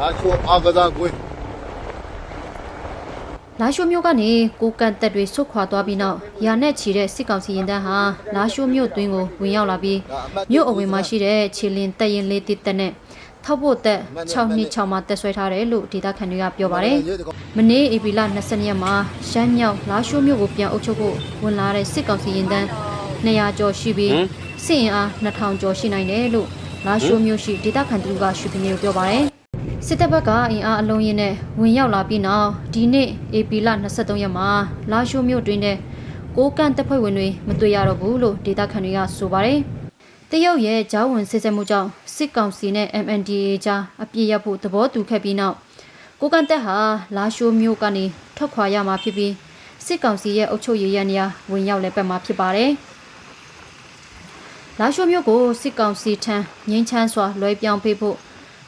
လာချိုအာကစားကွင်းလာရှိုမြို့ကနေကိုကန်တက်တွေဆွတ်ခွာသွားပြီးနောက်ရာနဲ့ချီတဲ့စစ်ကောင်စီရင်တန်းဟာလာရှိုမြို့တွင်းကိုဝင်ရောက်လာပြီးမြို့အဝင်မှာရှိတဲ့ခြေလင်းတက်ရင်လေးတစ်တက်နဲ့ထောက်ဖို့တက်6နှစ်6မှာတက်ဆွဲထားတယ်လို့ဒေသခံတွေကပြောပါတယ်။မနေ့ဧပြီလ20ရက်မှာရှမ်းမြောက်လာရှိုမြို့ကိုပြန်အုပ်ချုပ်ဖို့ဝင်လာတဲ့စစ်ကောင်စီရင်တန်း200ကျော်ရှိပြီးစစ်အင်အား2000ကျော်ရှိနိုင်တယ်လို့လာရှိုမြို့ရှိဒေသခံတူကရှုပ်ပြနေပြောပါတယ်။ စစ်တပ်ဘက်ကအင်အားအလုံးရင်းနဲ့ဝင်ရောက်လာပြီးနောက်ဒီနေ့ AP လ23ရက်မှာလာရှိုမြို့တွင်တဲ့ကိုကန့်တပ်ဖွဲ့ဝင်တွေမတွေ့ရတော့ဘူးလို့ဒေသခံတွေကဆိုပါတယ်။တရုတ်ရဲ့ဂျာဝင်စစ်စက်မှုကြောင့်စစ်ကောင်စီနဲ့ MNDAA ကြားအပြစ်ရဖို့သဘောတူခဲ့ပြီးနောက်ကိုကန့်တပ်ဟာလာရှိုမြို့ကနေထွက်ခွာရမှာဖြစ်ပြီးစစ်ကောင်စီရဲ့အုပ်ချုပ်ရေးရန်ရာဝင်ရောက်လဲပတ်မှာဖြစ်ပါတယ်။လာရှိုမြို့ကိုစစ်ကောင်စီထံငင်းချမ်းစွာလွှဲပြောင်းပေးဖို့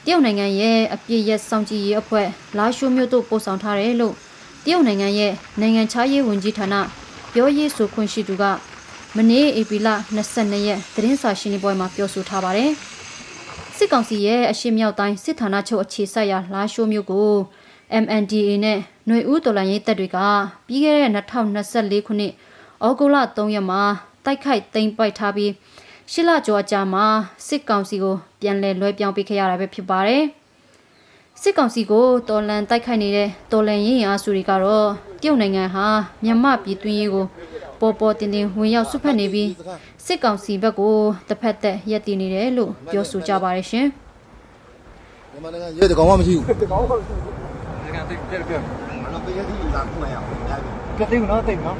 တရုတ်နိုင်ငံရဲ့အပြစ်ရက်စောင့်ကြည့်ရေးအဖွဲ့လာရှိုမြို့သို့ပို့ဆောင်ထားတယ်လို့တရုတ်နိုင်ငံရဲ့နိုင်ငံခြားရေးဝန်ကြီးဌာနပြောရေးဆိုခွင့်ရှိသူကမနေ့ဧပြီလ22ရက်သတင်းစာရှင်းလင်းပွဲမှာပြောဆိုထားပါတယ်။စစ်ကောင်စီရဲ့အရှိမြောက်တိုင်းစစ်ဌာနချုပ်အခြေစိုက်ရာလာရှိုမြို့ကို MNDA နဲ့ຫນွေဦးတော်လှန်ရေးတပ်တွေကပြီးခဲ့တဲ့2024ခုနှစ်ဩဂုတ်လ3ရက်မှာတိုက်ခိုက်သိမ်းပိုက်ထားပြီး ရှစ်လကျော်အကြာမှာစစ်ကောင်စီကိုပြန်လည်လွှဲပြောင်းပေးခဲ့ရတာပဲဖြစ်ပါတယ်။စစ်ကောင်စီကိုတော်လန်တိုက်ခိုက်နေတဲ့တော်လန်ရင်အားစုတွေကတော့တရုတ်နိုင်ငံဟာမြန်မာပြည်တွင်းရေးကိုပေါ်ပေါ်တင်တင်ဝင်ရောက်ဆုတ်ဖက်နေပြီးစစ်ကောင်စီဘက်ကိုတစ်ဖက်သက်ရက်တည်နေတယ်လို့ပြောဆိုကြပါတယ်ရှင်။မြန်မာနိုင်ငံရဲတကောင်မှမရှိဘူးတကောင်းဟုတ်တယ်ကတိတ်တယ်ပြမနပေးရည်လာခုမှရအောင်ကတိတ်နော်တိတ်နော်